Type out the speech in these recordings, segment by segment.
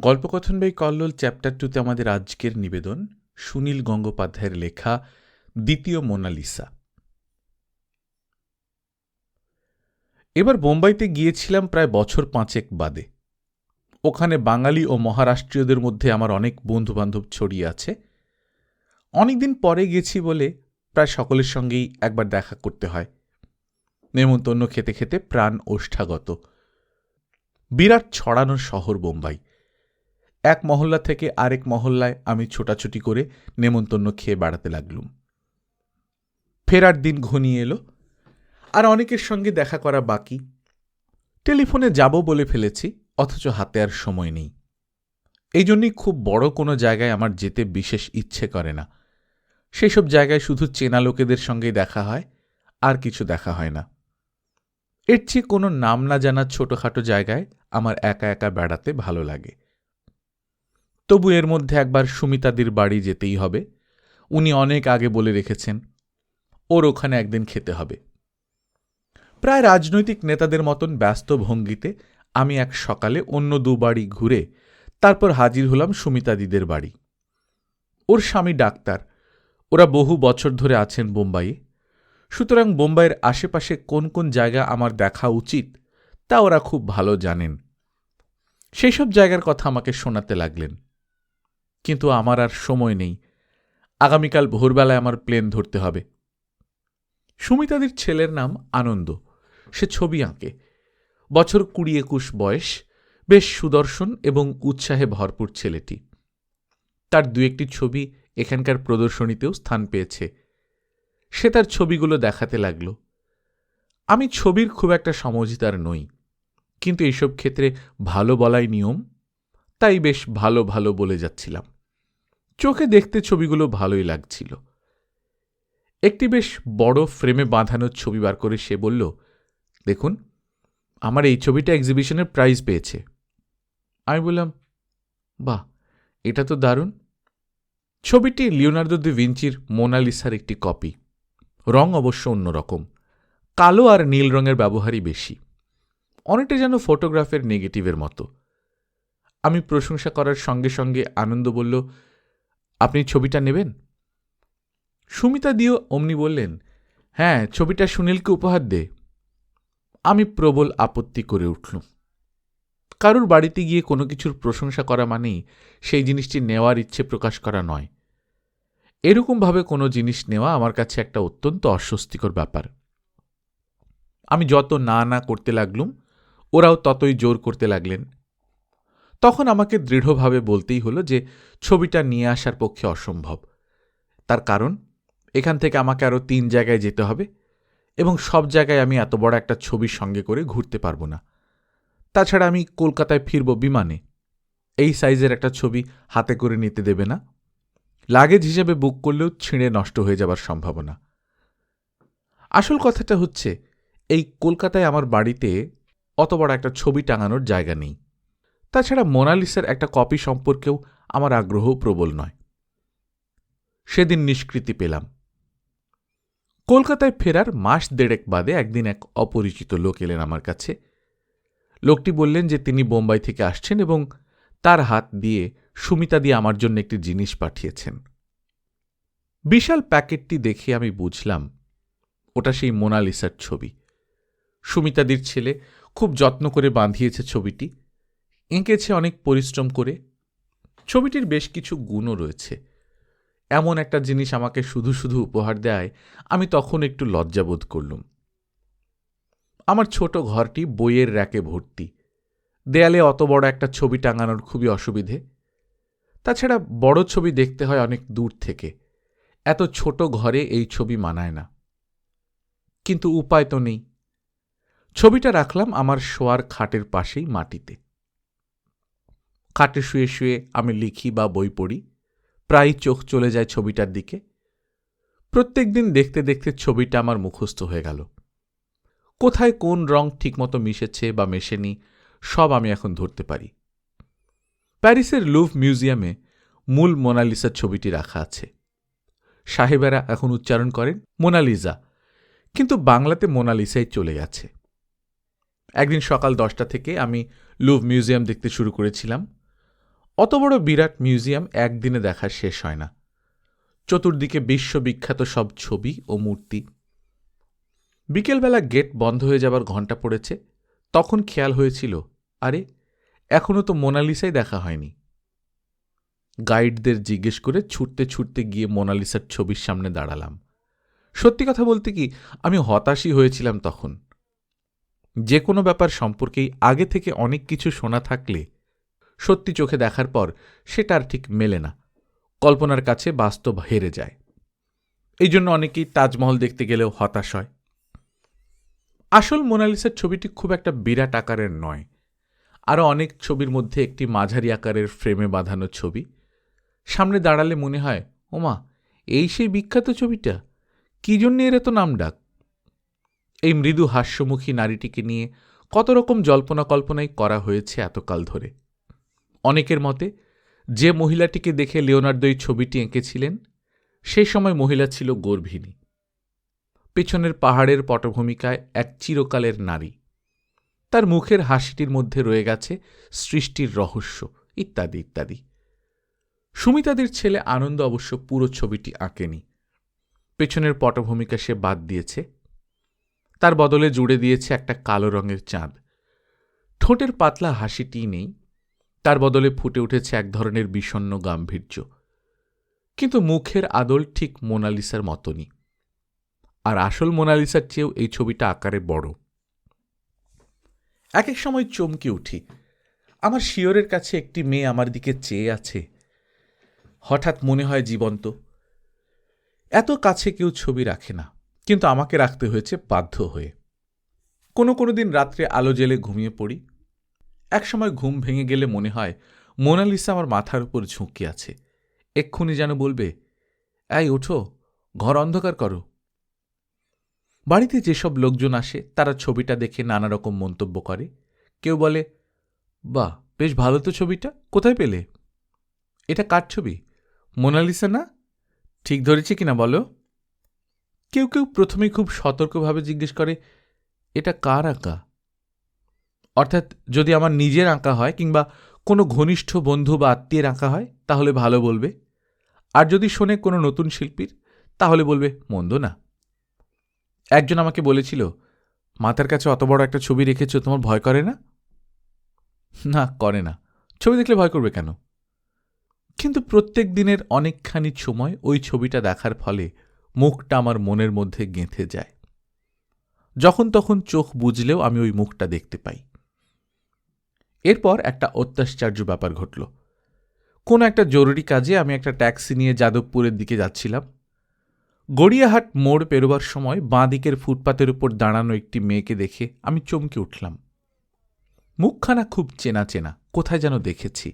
গল্পকথন by Kallol chapter টুতে আমাদের আজকের নিবেদন সুনীল গঙ্গোপাধ্যায়ের লেখা দ্বিতীয় মোনালিসা। এবার বোম্বাইতে গিয়েছিলাম প্রায় বছর পাঁচেক বাদে। ওখানে বাঙালি ও মহারাষ্ট্রীয়দের মধ্যে আমার অনেক বন্ধুবান্ধব ছড়িয়ে আছে। অনেকদিন পরে গেছি বলে প্রায় সকলের সঙ্গেই একবার দেখা করতে হয়। নেমন্তন্ন খেতে খেতে প্রাণ ওষ্ঠাগত। বিরাট ছড়ানো শহর বোম্বাই। এক মহল্লা থেকে আরেক মহল্লায় আমি ছোটাছুটি করে নেমন্তন্ন খেয়ে বেড়াতে লাগলুম। ফেরার দিন ঘনিয়ে এলো, আর অনেকের সঙ্গে দেখা করা বাকি। টেলিফোনে যাব বলে ফেলেছি, অথচ হাতে আর সময় নেই। এই জন্যই খুব বড় কোনো জায়গায় আমার যেতে বিশেষ ইচ্ছে করে না। সেসব জায়গায় শুধু চেনা লোকেদের সঙ্গেই দেখা হয়, আর কিছু দেখা হয় না। এর চেয়ে কোনো নাম না জানা ছোটোখাটো জায়গায় আমার একা একা বেড়াতে ভালো লাগে। তবু এর মধ্যে একবার সুমিতাদির বাড়ি যেতেই হবে। উনি অনেক আগে বলে রেখেছেন, ওর ওখানে একদিন খেতে হবে। প্রায় রাজনৈতিক নেতাদের মতন ব্যস্ত ভঙ্গিতে আমি এক সকালে অন্য দু বাড়ি ঘুরে তারপর হাজির হলাম সুমিতাদিদের বাড়ি। ওর স্বামী ডাক্তার, ওরা বহু বছর ধরে আছেন বোম্বাইয়ে। সুতরাং বোম্বাইয়ের আশেপাশে কোন কোন জায়গা আমার দেখা উচিত, তা ওরা খুব ভালো জানেন। সেই সব জায়গার কথা আমাকে শোনাতে লাগলেন। কিন্তু আমার আর সময় নেই। আগামীকাল ভোরবেলায় আমার প্লেন ধরতে হবে। সুমিতাদির ছেলের নাম আনন্দ। সে ছবি আঁকে। বছর কুড়ি একুশ বয়স, বেশ সুদর্শন এবং উৎসাহে ভরপুর ছেলেটি। তার দু একটি ছবি এখানকার প্রদর্শনীতেও স্থান পেয়েছে। সে তার ছবিগুলো দেখাতে লাগল। আমি ছবির খুব একটা সমঝিতার নই, কিন্তু এইসব ক্ষেত্রে ভালো বলাই নিয়ম তাই বেশ ভালো ভালো বলে যাচ্ছিলাম। চোখে দেখতে ছবিগুলো ভালোই লাগছিল। একটি বেশ বড় ফ্রেমে বাঁধানো ছবি বার করে সে বলল, দেখুন, আমার এই ছবিটা এক্সিবিশনের প্রাইজ পেয়েছে। আমি বললাম, বাহ, এটা তো দারুণ। ছবিটি লিওনার্দো দি ভিঞ্চির মোনালিসার একটি কপি রং অবশ্য অন্যরকম। কালো আর নীল রঙের ব্যবহারই বেশি। অনেকটা যেন ফটোগ্রাফের নেগেটিভের মতো। আমি প্রশংসা করার সঙ্গে সঙ্গে আনন্দ বলল, আপনি ছবিটা নেবেন? সুমিতা দিও অমনি বললেন হ্যাঁ ছবিটা সুনীলকে উপহার দে। আমি প্রবল আপত্তি করে উঠলুম। কারুর বাড়িতে গিয়ে কোনো কিছুর প্রশংসা করা মানেই সেই জিনিসটি নেওয়ার ইচ্ছে প্রকাশ করা নয়। এরকমভাবে কোনো জিনিস নেওয়া আমার কাছে একটা অত্যন্ত অস্বস্তিকর ব্যাপার। আমি যত না না করতে লাগলুম, ওরাও ততই জোর করতে লাগলেন। তখন আমাকে দৃঢ়ভাবে বলতেই হলো যে, ছবিটা নিয়ে আসার পক্ষে অসম্ভব। তার কারণ, এখান থেকে আমাকে আরও তিন জায়গায় যেতে হবে এবং সব জায়গায় আমি এত বড় একটা ছবির সঙ্গে করে ঘুরতে পারব না। তাছাড়া আমি কলকাতায় ফিরব বিমানে। এই সাইজের একটা ছবি হাতে করে নিতে দেবে না। লাগেজ হিসেবে বুক করলেও ছিঁড়ে নষ্ট হয়ে যাবার সম্ভাবনা। আসল কথাটা হচ্ছে, এই কলকাতায় আমার বাড়িতে অত বড় একটা ছবি টাঙানোর জায়গা নেই। তাছাড়া মোনালিসার একটা কপি সম্পর্কেও আমার আগ্রহ প্রবল নয়। সেদিন নিষ্কৃতি পেলাম। কলকাতায় ফেরার মাস দেড়েক বাদে একদিন এক অপরিচিত লোক এলেন আমার কাছে। লোকটি বললেন যে তিনি বোম্বাই থেকে আসছেন এবং তার হাত দিয়ে সুমিতা দিয়ে আমার জন্য একটি জিনিস পাঠিয়েছেন। বিশাল প্যাকেটটি দেখে আমি বুঝলাম, ওটা সেই মোনালিসার ছবি। সুমিতাদির ছেলে খুব যত্ন করে বাঁধিয়েছে ছবিটি। এঁকেছে অনেক পরিশ্রম করে। ছবিটির বেশ কিছু গুণও রয়েছে। এমন একটা জিনিস আমাকে শুধু শুধু উপহার দেয়, আমি তখন একটু লজ্জাবোধ করলুম। আমার ছোট ঘরটি বইয়ের র্যাকে ভর্তি। দেয়ালে অত বড় একটা ছবি টাঙানোর খুবই অসুবিধে। তাছাড়া বড় ছবি দেখতে হয় অনেক দূর থেকে। এত ছোট ঘরে এই ছবি মানায় না। কিন্তু উপায় তো নেই। ছবিটা রাখলাম আমার শোয়ার খাটের পাশেই মাটিতে। খাটে শুয়ে শুয়ে আমি লিখি বা বই পড়ি। প্রায় চোখ চলে যায় ছবিটার দিকে। প্রত্যেক দিন দেখতে দেখতে ছবিটা আমার মুখস্থ হয়ে গেল। কোথায় কোন রং ঠিকমতো মিশেছে বা মেশেনি, সব আমি এখন ধরতে পারি। প্যারিসের লুভ মিউজিয়ামে মূল মোনালিসার ছবিটি রাখা আছে। সাহেবেরা এখন উচ্চারণ করেন মোনালিজা, কিন্তু বাংলাতে মোনালিসাই চলে গেছে। একদিন সকাল দশটা থেকে আমি লুভ মিউজিয়াম দেখতে শুরু করেছিলাম। অত বড় বিরাট মিউজিয়াম একদিনে দেখা শেষ হয় না। চতুর্দিকে বিশ্ববিখ্যাত সব ছবি ও মূর্তি। বিকেলবেলা গেট বন্ধ হয়ে যাবার ঘণ্টা পড়েছে, তখন খেয়াল হয়েছিল, আরে এখনও তো মোনালিসাই দেখা হয়নি। গাইডদের জিজ্ঞেস করে ছুটতে ছুটতে গিয়ে মোনালিসার ছবির সামনে দাঁড়ালাম। সত্যি কথা বলতে কি, আমি হতাশই হয়েছিলাম তখন। যে কোনো ব্যাপার সম্পর্কেই আগে থেকে অনেক কিছু শোনা থাকলে সত্যি চোখে দেখার পর সেটা আর ঠিক মেলে না। কল্পনার কাছে বাস্তব হেরে যায়। এই জন্য অনেকেই তাজমহল দেখতে গেলেও হতাশ হয়। আসল মোনালিসার ছবিটি খুব একটা বিরাট আকারের নয়। আরও অনেক ছবির মধ্যে একটি মাঝারি আকারের ফ্রেমে বাঁধানো ছবি। সামনে দাঁড়ালে মনে হয়, ওমা, এই সেই বিখ্যাত ছবিটা? কী জন্যে এর এত নাম ডাক? এই মৃদু হাস্যমুখী নারীটিকে নিয়ে কত রকম জল্পনা কল্পনাই করা হয়েছে এতকাল ধরে। অনেকের মতে, যে মহিলাটিকে দেখে লিওনার্দো এই ছবিটি এঁকেছিলেন, সেই সময় মহিলা ছিল গর্ভিণী। পেছনের পাহাড়ের পটভূমিকায় এক চিরকালের নারী। তার মুখের হাসিটির মধ্যে রয়ে গেছে সৃষ্টির রহস্য, ইত্যাদি ইত্যাদি। সুমিতাদের ছেলে আনন্দ অবশ্য পুরো ছবিটি আঁকেনি। পেছনের পটভূমিকা সে বাদ দিয়েছে। তার বদলে জুড়ে দিয়েছে একটা কালো রঙের চাঁদ। ঠোঁটের পাতলা হাসিটি নেই। তার বদলে ফুটে উঠেছে এক ধরনের বিষণ্ন গাম্ভীর্য। কিন্তু মুখের আদল ঠিক মোনালিসার মতনই। আর আসল মোনালিসার চেয়েও এই ছবিটা আকারে বড়। এক এক সময় চমকে উঠি। আমার শিয়রের কাছে একটি মেয়ে আমার দিকে চেয়ে আছে। হঠাৎ মনে হয় জীবন্ত। এত কাছে কেউ ছবি রাখে না, কিন্তু আমাকে রাখতে হয়েছে বাধ্য হয়ে। কোনো কোনো দিন রাত্রে আলো জেলে ঘুমিয়ে পড়ি। একসময় ঘুম ভেঙে গেলে মনে হয় মোনালিসা আমার মাথার উপর ঝুঁকি আছে। এক্ষুনি যেন বলবে, এই, ওঠো, ঘর অন্ধকার করো। বাড়িতে যেসব লোকজন আসে, তারা ছবিটা দেখে নানা রকম মন্তব্য করে। কেউ বলে, বাহ, বেশ ভালো তো ছবিটা, কোথায় পেলে? এটা কার ছবি? মোনালিসা না? ঠিক ধরেছে কিনা বলো? কেউ কেউ প্রথমেই খুব সতর্কভাবে জিজ্ঞেস করে, এটা কার আঁকা? অর্থাৎ যদি আমার নিজের আঁকা হয় কিংবা কোনো ঘনিষ্ঠ বন্ধু বা আত্মীয়ের আঁকা হয়, তাহলে ভালো বলবে। আর যদি শোনে কোনো নতুন শিল্পীর, তাহলে বলবে, মন্দ না। একজন আমাকে বলেছিল মাথার কাছে অত বড় একটা ছবি রেখেছ, তোমার ভয় করে না? না, করে না। ছবি দেখলে ভয় করবে কেন? কিন্তু প্রত্যেক দিনের অনেকখানি সময় ওই ছবিটা দেখার ফলে মুখটা আমার মনের মধ্যে গেঁথে যায়। যখন তখন চোখ বুঝলেও আমি ওই মুখটা দেখতে পাই। এরপর একটা অত্যাশ্চর্য ব্যাপার ঘটল। কোনো একটা জরুরি কাজে আমি একটা ট্যাক্সি নিয়ে যাদবপুরের দিকে যাচ্ছিলাম। গড়িয়াহাট মোড় পেরোবার সময় বাঁ দিকের ফুটপাতের উপর দাঁড়ানো একটি মেয়েকে দেখে আমি চমকে উঠলাম। মুখখানা খুব চেনা চেনা, কোথায় যেন দেখেছি।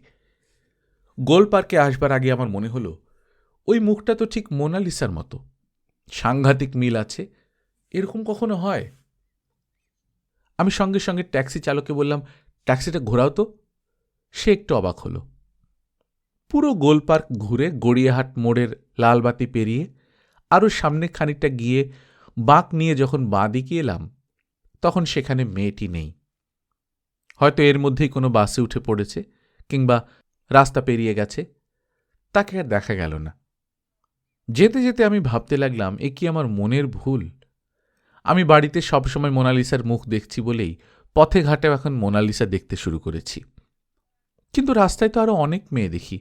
গোল পার্কে আসবার আগে আমার মনে হলো, ওই মুখটা তো ঠিক মোনালিসার মতো। সাংঘাতিক মিল আছে, এরকম কখনো হয়? আমি সঙ্গে সঙ্গে ট্যাক্সি চালককে বললাম ট্যাক্সিটা ঘোরাও তো। সে একটু অবাক হলো। পুরো গোল পার্ক ঘুরে গড়িয়াহাট মোড়ের লালবাতি পেরিয়ে আরও সামনে খানিকটা গিয়ে বাঁক নিয়ে যখন বাঁ দিকে এলাম, তখন সেখানে মেয়েটি নেই। হয়তো এর মধ্যেই কোনো বাসে উঠে পড়েছে কিংবা রাস্তা পেরিয়ে গেছে, তাকে আর দেখা গেল না। যেতে যেতে আমি ভাবতে লাগলাম, এ কি আমার মনের ভুল? আমি বাড়িতে সবসময় মোনালিসার মুখ দেখছি বলেই পথে ঘাটেও এখন মোনালিসা দেখতে শুরু করেছি। কিন্তু রাস্তায় তো আরও অনেক মেয়ে দেখি।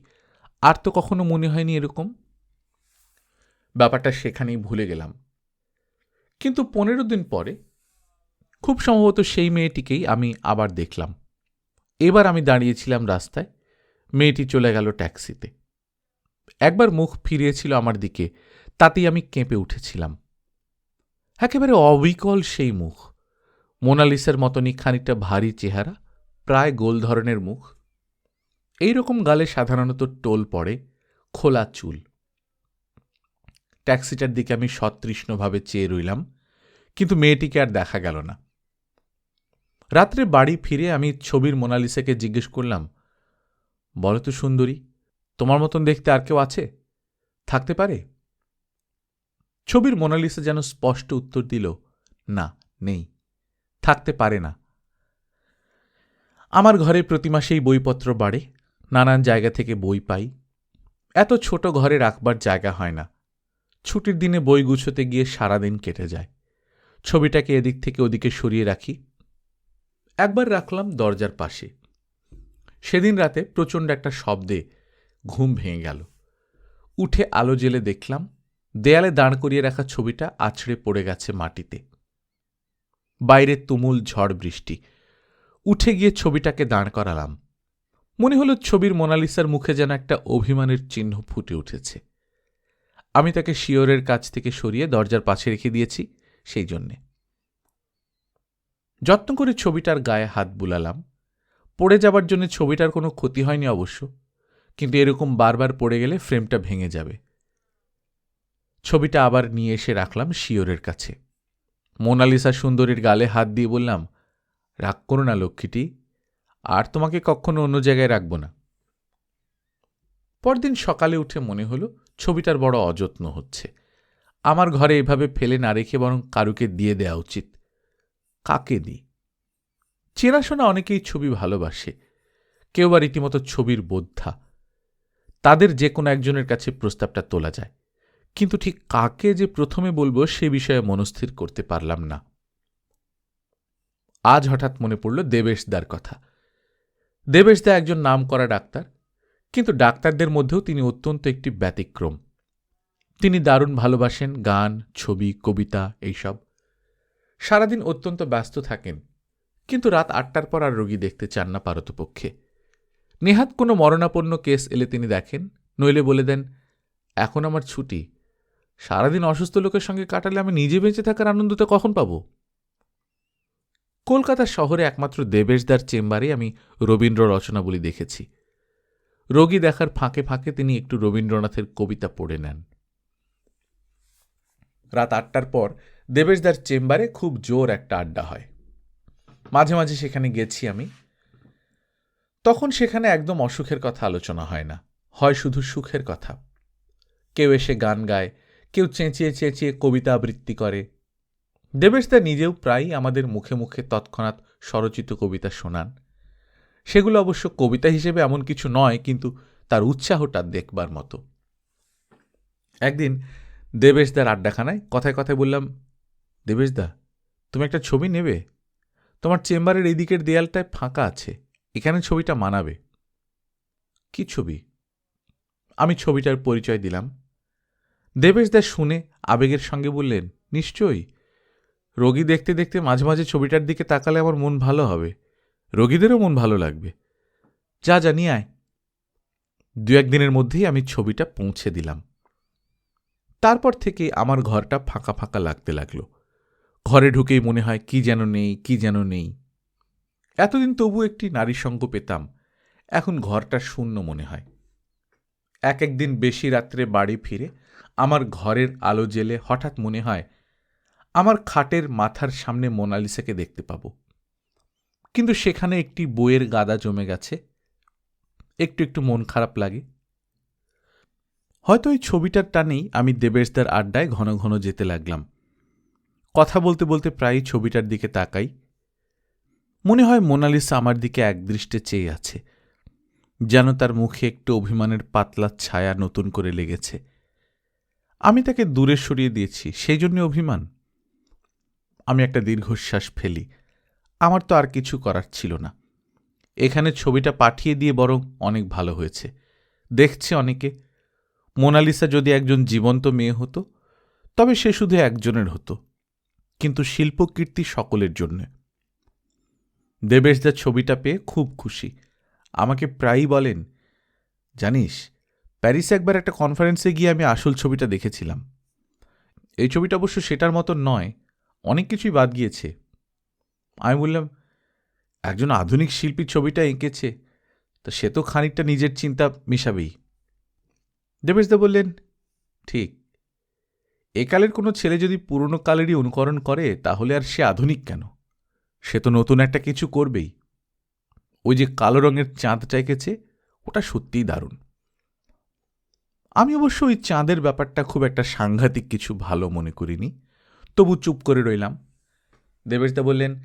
আর তো কখনো মনে হয়নি এরকম। ব্যাপারটা সেখানেই ভুলে গেলাম। কিন্তু পনেরো দিন পরে খুব সম্ভবত সেই মেয়েটিকেই আমি আবার দেখলাম। এবার আমি দাঁড়িয়েছিলাম রাস্তায়। মেয়েটি চলে গেল ট্যাক্সিতে। একবার মুখ ফিরিয়েছিল আমার দিকে। তাতেই আমি কেঁপে উঠেছিলাম। একেবারে অবিকল সেই মুখ। মোনালিসার মতনই খানিকটা ভারী চেহারা, প্রায় গোল ধরনের মুখ। এই রকম গালে সাধারণত টোল পড়ে, খোলা চুল। ট্যাক্সিটার দিকে আমি সতৃষ্ণভাবে চেয়ে রইলাম, কিন্তু মেয়েটিকে আর দেখা গেল না। রাত্রে বাড়ি ফিরে আমি ছবির মোনালিসাকে জিজ্ঞেস করলাম, বলো তো সুন্দরী, তোমার মতন দেখতে আর কেউ আছে? থাকতে পারে? ছবির মোনালিসা যেন স্পষ্ট উত্তর দিল, না, নেই। থাকতে পারে না। আমার ঘরে প্রতি মাসেই বইপত্র বাড়ে, নানান জায়গা থেকে বই পাই। এত ছোট ঘরে রাখবার জায়গা হয় না। ছুটির দিনে বই গুছোতে গিয়ে সারাদিন কেটে যায়। ছবিটাকে এদিক থেকে ওদিকে সরিয়ে রাখি। একবার রাখলাম দরজার পাশে। সেদিন রাতে প্রচণ্ড একটা শব্দে ঘুম ভেঙে গেল। উঠে আলো জেলে দেখলাম, দেয়ালে দাঁড় করিয়ে রাখা ছবিটা আছড়ে পড়ে গেছে মাটিতে। বাইরে তুমুল ঝড় বৃষ্টি। উঠে গিয়ে ছবিটাকে দাঁড় করালাম। মনে হলো ছবির মোনালিসার মুখে যেন একটা অভিমানের চিহ্ন ফুটে উঠেছে। আমি তাকে শিওরের কাছ থেকে সরিয়ে দরজার পাশে রেখে দিয়েছি সেই জন্যে। যত্ন করে ছবিটার গায়ে হাত বুলালাম। পড়ে যাবার জন্য ছবিটার কোনো ক্ষতি হয়নি অবশ্য, কিন্তু এরকম বারবার পড়ে গেলে ফ্রেমটা ভেঙে যাবে। ছবিটা আবার নিয়ে এসে রাখলাম শিওরের কাছে। মোনালিসা সুন্দরীর গালে হাত দিয়ে বললাম, রাগ করো না লক্ষ্মীটি, আর তোমাকে কখনো অন্য জায়গায় রাখব না। পরদিন সকালে উঠে মনে হলো ছবিটার বড় অযত্ন হচ্ছে। আমার ঘরে এভাবে ফেলে না রেখে বরং কারুকে দিয়ে দেওয়া উচিত। কাকে দিই? চেনাশোনা অনেকেই ছবি ভালোবাসে, কেউ বা রীতিমতো ছবির বোদ্ধা। তাদের যে কোনো একজনের কাছে প্রস্তাবটা তোলা যায়। কিন্তু ঠিক কাকে যে প্রথমে বলব সে বিষয়ে মনস্থির করতে পারলাম না। আজ হঠাৎ মনে পড়ল দেবেশদার কথা। দেবেশদা একজন নাম করা ডাক্তার, কিন্তু ডাক্তারদের মধ্যেও তিনি অত্যন্ত একটি ব্যতিক্রম। তিনি দারুণ ভালোবাসেন গান, ছবি, কবিতা, এইসব। সারাদিন অত্যন্ত ব্যস্ত থাকেন, কিন্তু রাত আটটার পর আর রোগী দেখতে চান না পারতপক্ষে। নেহাত কোনো মরণাপন্ন কেস এলে তিনি দেখেন, নইলে বলে দেন, এখন আমার ছুটি সারাদিন অসুস্থ লোকের সঙ্গে কাটালে আমি নিজে বেঁচে থাকার আনন্দটা কখন পাব? কলকাতা শহরে একমাত্র দেবেশদার চেম্বারে আমি রবীন্দ্র রচনাবলী দেখেছি। রোগী দেখার ফাঁকে ফাঁকে তিনি একটু রবীন্দ্রনাথের কবিতা পড়ে নেন। রাত আটটার পর দেবেশদার চেম্বারে খুব জোর একটা আড্ডা হয়। মাঝে মাঝে সেখানে গেছি আমি। তখন সেখানে একদম অসুখের কথা আলোচনা হয় না। হয় শুধু সুখের কথা। কেউ এসে গান গায় কেউ চেঁচিয়ে চেঁচিয়ে কবিতা আবৃত্তি করে। দেবেশদা নিজেও প্রায়ই আমাদের মুখে মুখে তৎক্ষণাৎ স্বরচিত কবিতা শোনান। সেগুলো অবশ্য কবিতা হিসেবে এমন কিছু নয়, কিন্তু তার উৎসাহটা দেখবার মতো। একদিন দেবেশদার আড্ডাখানায় কথায় কথায় বললাম, দেবেশদা, তুমি একটা ছবি নেবে? তোমার চেম্বারের এই দিকের দেয়ালটায় ফাঁকা আছে, এখানে ছবিটা মানাবে। কি ছবি? আমি ছবিটার পরিচয় দিলাম। দেবেশদা শুনে আবেগের সঙ্গে বললেন, নিশ্চয়ই। রোগী দেখতে দেখতে মাঝে মাঝে ছবিটার দিকে তাকালে আমার মন ভালো হবে। রোগীদেরও মন ভালো লাগবে। যা জানি আয়। দু একদিনের মধ্যেই আমি ছবিটা পৌঁছে দিলাম। তারপর থেকে আমার ঘরটা ফাঁকা ফাঁকা লাগতে লাগল। ঘরে ঢুকেই মনে হয়, কি যেন নেই, কি যেন নেই। এতদিন তবু একটি নারী সঙ্গ পেতাম। এখন ঘরটা শূন্য মনে হয়। এক একদিন বেশি রাত্রে বাড়ি ফিরে আমার ঘরের আলো জেলে হঠাৎ মনে হয় আমার খাটের মাথার সামনে মোনালিসাকে দেখতে পাব। কিন্তু সেখানে একটি বইয়ের গাদা জমে গেছে। একটু একটু মন খারাপ লাগে। হয়তো ওই ছবিটার টানেই আমি দেবেশদার আড্ডায় ঘন ঘন যেতে লাগলাম। কথা বলতে বলতে প্রায়ই ছবিটার দিকে তাকাই। মনে হয় মোনালিসা আমার দিকে একদৃষ্টে চেয়ে আছে। যেন তার মুখে একটু অভিমানের পাতলা ছায়া নতুন করে লেগেছে। আমি তাকে দূরে সরিয়ে দিয়েছি, সেই জন্য অভিমান। আমি একটা দীর্ঘশ্বাস ফেলি। আমার তো আর কিছু করার ছিল না। এখানে ছবিটা পাঠিয়ে দিয়ে বরং অনেক ভালো হয়েছে। দেখছে অনেকে। মোনালিসা যদি একজন জীবন্ত মেয়ে হতো, তবে সে শুধু একজনের হতো। কিন্তু শিল্পকীর্তি সকলের জন্যে। দেবেশদা ছবিটা পেয়ে খুব খুশি। আমাকে প্রায়ই বলেন, জানিস প্যারিসে একবার একটা কনফারেন্সে গিয়ে আমি আসল ছবিটা দেখেছিলাম। এই ছবিটা অবশ্য সেটার মতো নয়, অনেক কিছুই বাদ গিয়েছে। আমি বললাম, একজন আধুনিক শিল্পী ছবিটা এঁকেছে, তা সে তো খানিকটা নিজের চিন্তা মিশাবেই। দেবেশদা বললেন, ঠিক। একালের কোনো ছেলে যদি পুরনো কালেরই অনুকরণ করে, তাহলে আর সে আধুনিক কেন? সে তো নতুন একটা কিছু করবেই। ওই যে কালো রঙের চাঁদটা এঁকেছে, ওটা সত্যিই দারুণ। আমি অবশ্য ওই চাঁদের ব্যাপারটা খুব একটা সাংঘাতিক কিছু ভালো মনে করিনি। তবু চুপ করে রইলাম। দেবেশদা বললেন,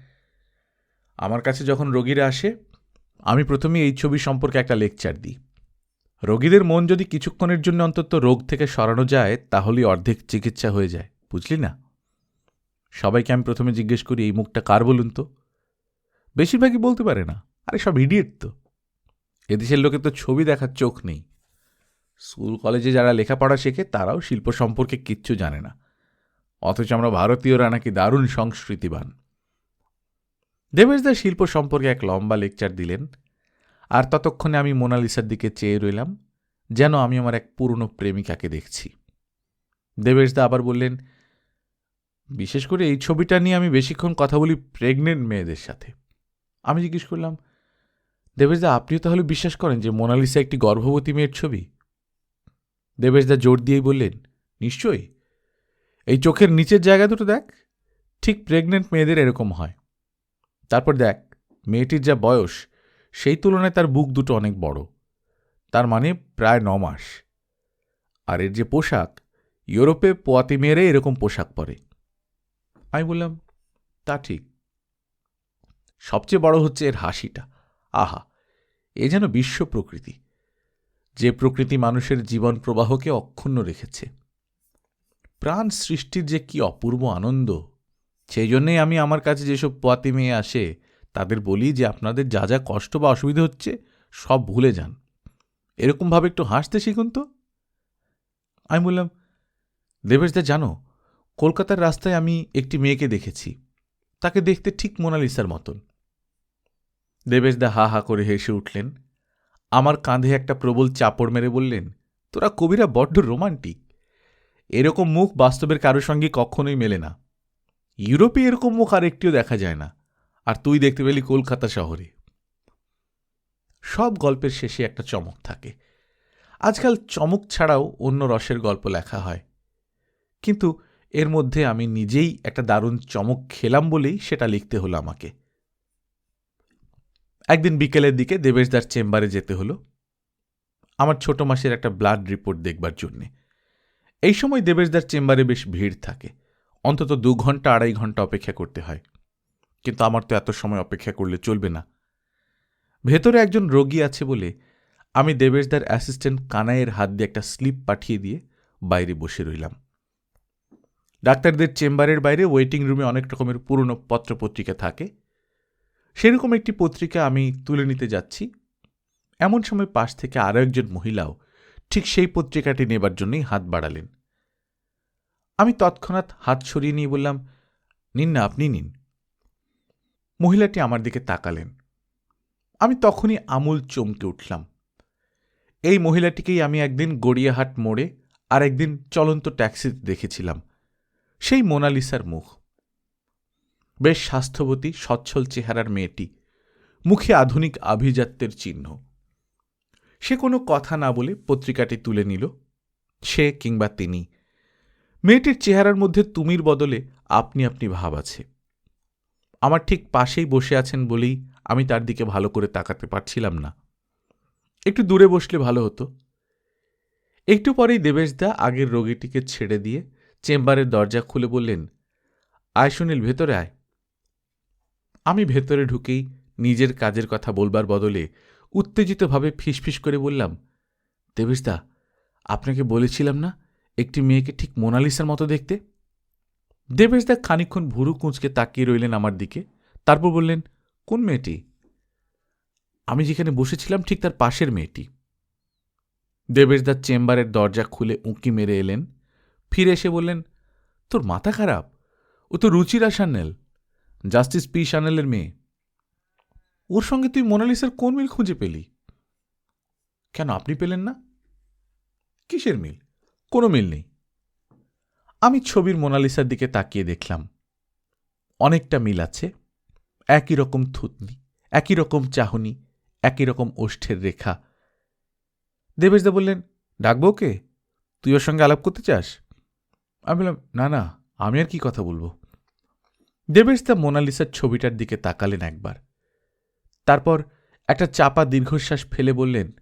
আমার কাছে যখন রোগীরা আসে, আমি প্রথমে এই ছবি সম্পর্কে একটা লেকচার দিই। রোগীদের মন যদি কিছুক্ষণের জন্য অন্তত রোগ থেকে সরানো যায়, তাহলেই অর্ধেক চিকিৎসা হয়ে যায়। বুঝলি না? সবাইকে আমি প্রথমে জিজ্ঞেস করি, এই মুখটা কার বলুন তো? বেশিরভাগই বলতে পারে না। আরে সব ইডিয়েট তো। এদেশের লোকের তো ছবি দেখার চোখ নেই। স্কুল, কলেজে যারা লেখাপড়া শেখে, তারাও শিল্প সম্পর্কে কিচ্ছু জানে না। অথচ আমরা ভারতীয়রা নাকি দারুণ সংস্কৃতিবান। দেবেশদা শিল্প সম্পর্কে এক লম্বা লেকচার দিলেন, আর ততক্ষণে আমি মোনালিসার দিকে চেয়ে রইলাম, যেন আমি আমার এক পুরনো প্রেমিকাকে দেখছি। দেবেশদা আবার বললেন, বিশেষ করে এই ছবিটা নিয়ে আমি বেশিক্ষণ কথা বলি প্রেগনেন্ট মেয়েদের সাথে। আমি জিজ্ঞেস করলাম, দেবেশদা, আপনিও তাহলে বিশ্বাস করেন যে মোনালিসা একটি গর্ভবতী মেয়ের ছবি? দেবেশদা জোর দিয়েই বললেন, নিশ্চয়ই। এই চোখের নিচের জায়গা দুটো দেখ, ঠিক প্রেগনেন্ট মেয়েদের এরকম হয়। তারপর দেখ, মেয়েটির যা বয়স, সেই তুলনায় তার বুক দুটো অনেক বড়। তার মানে প্রায় ন মাস। আর এর যে পোশাক, ইউরোপে পোয়াতি মেয়েরে এরকম পোশাক পরে। আমি বললাম, তা ঠিক। সবচেয়ে বড় হচ্ছে এর হাসিটা। আহা, এ যেন বিশ্ব প্রকৃতি। যে প্রকৃতি মানুষের জীবন প্রবাহকে অক্ষুণ্ণ রেখেছে। প্রাণ সৃষ্টির যে কি অপূর্ব আনন্দ, সেই জন্যেই আমি আমার কাছে যেসব পোয়াতি মেয়ে আসে, তাদের বলি যে আপনাদের যা যা কষ্ট বা অসুবিধা হচ্ছে, সব ভুলে যান। এরকমভাবে একটু হাসতে শিখুন তো। আমি বললাম, দেবেশদা, জানো, কলকাতার রাস্তায় আমি একটি মেয়েকে দেখেছি। তাকে দেখতে ঠিক মোনালিসার মতন। দেবেশদা হা হা করে হেসে উঠলেন। আমার কাঁধে একটা প্রবল চাপড় মেরে বললেন, তোরা কবিরা বড্ড রোমান্টিক। এরকম মুখ বাস্তবের কারোর সঙ্গে কখনোই মেলে না। ইউরোপে এরকম মুখ আর একটিও দেখা যায় না, আর তুই দেখতে পেলি কলকাতা শহরে। সব গল্পের শেষে একটা চমক থাকে। আজকাল চমক ছাড়াও অন্য রসের গল্প লেখা হয়। কিন্তু এর মধ্যে আমি নিজেই একটা দারুণ চমক খেলাম বলেই সেটা লিখতে হলো আমাকে। একদিন বিকেলের দিকে দেবেশদার চেম্বারে যেতে হলো। আমার ছোট মাসের একটা ব্লাড রিপোর্ট দেখবার জন্যে। এই সময় দেবেশদার চেম্বারে বেশ ভিড় থাকে। অন্তত দু ঘণ্টা, আড়াই ঘণ্টা অপেক্ষা করতে হয়। কিন্তু আমার তো এত সময় অপেক্ষা করলে চলবে না। ভেতরে একজন রোগী আছে বলে আমি দেবেশদার অ্যাসিস্ট্যান্ট কানাইয়ের হাত দিয়ে একটা স্লিপ পাঠিয়ে দিয়ে বাইরে বসে রইলাম। ডাক্তারদের চেম্বারের বাইরে ওয়েটিং রুমে অনেক রকমের পুরনো পত্রপত্রিকা থাকে। সেরকম একটি পত্রিকা আমি তুলে নিতে যাচ্ছি। এমন সময় পাশ থেকে আরও একজন মহিলাও ঠিক সেই পত্রিকাটি নেবার জন্যই হাত বাড়ালেন। আমি তৎক্ষণাৎ হাত সরিয়ে নিয়ে বললাম, নিন না, আপনি নিন। মহিলাটি আমার দিকে তাকালেন। আমি তখনই আমূল চমকে উঠলাম। এই মহিলাটিকেই আমি একদিন গড়িয়াহাট মোড়ে আর একদিন চলন্ত ট্যাক্সিতে দেখেছিলাম। সেই মোনালিসার মুখ। বেশ স্বাস্থ্যবতী, সচ্ছল চেহারার মেয়েটি। মুখে আধুনিক আভিজাত্যের চিহ্ন। সে কোনো কথা না বলে পত্রিকাটি তুলে নিল। সে কিংবা তিনি। মেয়েটির চেহারার মধ্যে তুমির বদলে আপনি আপনি ভাব আছে। আমার ঠিক পাশেই বসে আছেন বলেই আমি তার দিকে ভালো করে তাকাতে পারছিলাম না। একটু দূরে বসলে ভালো হতো। একটু পরেই দেবেশদা আগের রোগীটিকে ছেড়ে দিয়ে চেম্বারের দরজা খুলে বললেন, আয় সুনীল, ভেতরে আয়। আমি ভেতরে ঢুকেই নিজের কাজের কথা বলবার বদলে উত্তেজিতভাবে ফিসফিস করে বললাম দেবেশদা আপনাকে বলেছিলাম না একটি মেয়েকে ঠিক মোনালিসার মতো দেখতে? দেবেশদা খানিক্ষণ ভুরু কুঁচকে তাকিয়ে রইলেন আমার দিকে, তারপর বললেন, কোন মেয়েটি? আমি যেখানে বসেছিলাম ঠিক তার পাশের মেয়েটি। দেবেশদার চেম্বারের দরজা খুলে উঁকি মেরে এলেন, ফিরে এসে বললেন, তোর মাথা খারাপ, ও তো রুচিরা সান্নেল জাস্টিস পি সান্নেলের মেয়ে। ওর সঙ্গে তুই মোনালিসার কোন মিল খুঁজে পেলি? কেন আপনি পেলেন না? কিসের মিল? কোনো মিল নেই। আমি ছবির মোনালিসার দিকে তাকিয়ে দেখলাম। অনেকটা মিল আছে। একই রকম থুতনি, একই রকম চাহনি, একই রকম ওষ্ঠের রেখা। দেবেশ দেবেশদা বললেন, ডাকবো ওকে? তুই ওর সঙ্গে আলাপ করতে চাস? আমি বললাম, না না, আমি আর কি কথা বলব? দেবেশদা মোনালিসার ছবিটার দিকে তাকালেন একবার। তারপর একটা চাপা দীর্ঘশ্বাস ফেলে বললেন,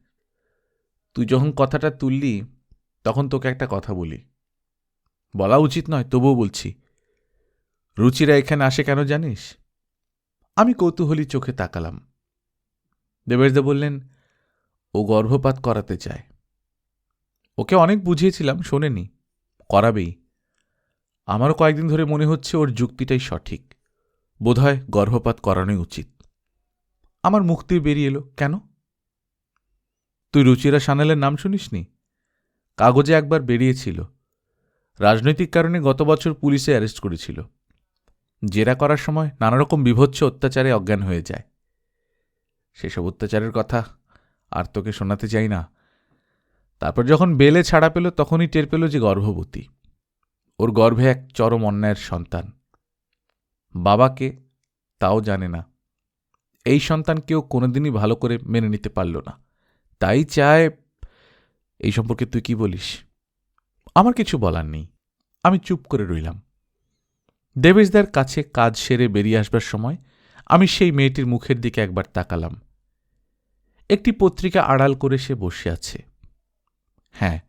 তুই যখন কথাটা তুললি, তখন তোকে একটা কথা বলি। বলা উচিত নয়, তবুও বলছি। রুচিরা এখানে আসে কেন জানিস? আমি কৌতূহলী চোখে তাকালাম। দেবেশদা বললেন, ও গর্ভপাত করাতে চায়। ওকে অনেক বুঝিয়েছিলাম, শোনেনি, করাবেই। আমারও কয়েকদিন ধরে মনে হচ্ছে ওর যুক্তিটাই সঠিক। বোধহয় গর্ভপাত করানোই উচিত। আমার দিয়ে বেরিয়ে এলো, কেন? তুই রুচিরা সানালের নাম শুনিসনি? কাগজে একবার বেরিয়েছিল। রাজনৈতিক কারণে গত বছর পুলিশে অ্যারেস্ট করেছিল। জেরা করার সময় নানা রকম বিভৎস অত্যাচারে অজ্ঞান হয়ে যায়। সেসব অত্যাচারের কথা আর তোকে শোনাতে চাই না। তারপর যখন বেলে ছাড়া পেল, তখনই টের পেল যে গর্ভবতী। ওর গর্ভে এক চরম অন্যায়ের সন্তান। বাবাকে তাও জানে না। এই সন্তানকেও কোনোদিনই ভালো করে মেনে নিতে পারল না। তাই চায়, এই সম্পর্কে তুই কি বলিস? আমার কিছু বলার নেই। আমি চুপ করে রইলাম। দেবেশদার কাছে কাজ সেরে বেরিয়ে আসবার সময় আমি সেই মেয়েটির মুখের দিকে একবার তাকালাম। একটি পত্রিকা আড়াল করে সে বসে আছে। হ্যাঁ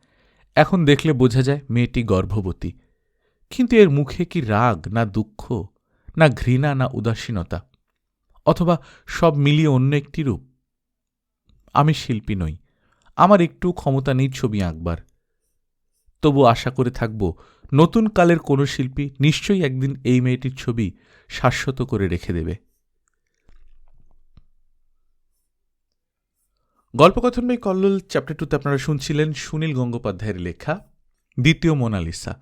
এখন দেখলে বোঝা যায় মেয়েটি গর্ভবতী। কিন্তু এর মুখে কি রাগ, না দুঃখ, না ঘৃণা, না উদাসীনতা? অথবা সব মিলিয়ে অন্য একটি রূপ? আমি শিল্পী নই। আমার একটু ক্ষমতা নেই ছবি আঁকবার। তবু আশা করে থাকব, নতুন কালের কোনো শিল্পী নিশ্চয়ই একদিন এই মেয়েটির ছবি শাশ্বত করে রেখে দেবে। গল্পকথন বাই কল্লোল চ্যাপ্টার টুতে আপনারা শুনছিলেন সুনীল গঙ্গোপাধ্যায়ের লেখা দ্বিতীয় মোনালিসা।